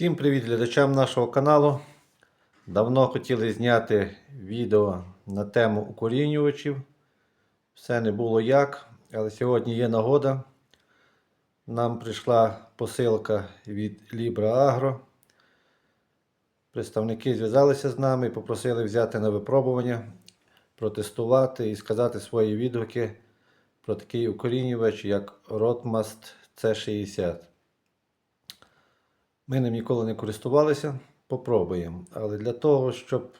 Всім привіт глядачам нашого каналу. Давно хотіли зняти відео на тему укорінювачів. Все не було як, але сьогодні є нагода. Нам прийшла посилка від Libra Agro. Представники зв'язалися з нами і попросили взяти на випробування, протестувати і сказати свої відгуки про такий укорінювач, як Rotmast C60. Ми ним ніколи не користувалися, попробуємо. Але для того, щоб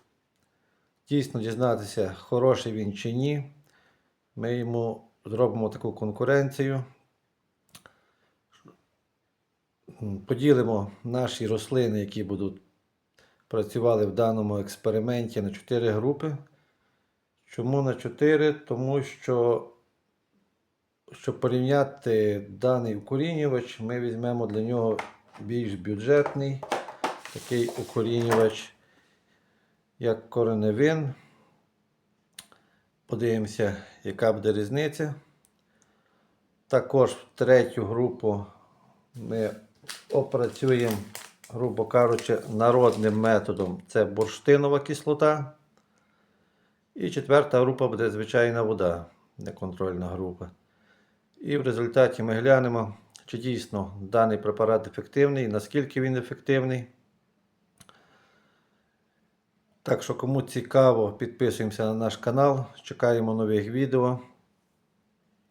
дійсно дізнатися, хороший він чи ні, ми йому зробимо таку конкуренцію. Поділимо наші рослини, які будуть працювали в даному експерименті на 4 групи. Чому на 4? Тому що, щоб порівняти даний укорінювач, ми візьмемо для нього більш бюджетний такий укорінювач, як кореневин. Подивимося, яка буде різниця. Також в третю групу ми опрацюємо, грубо кажучи, народним методом. Це бурштинова кислота. І четверта група буде звичайна вода, неконтрольна група. І в результаті ми глянемо, чи дійсно даний препарат ефективний, наскільки він ефективний. Так що, кому цікаво, підписуємося на наш канал, чекаємо нових відео.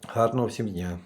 Гарного всім дня!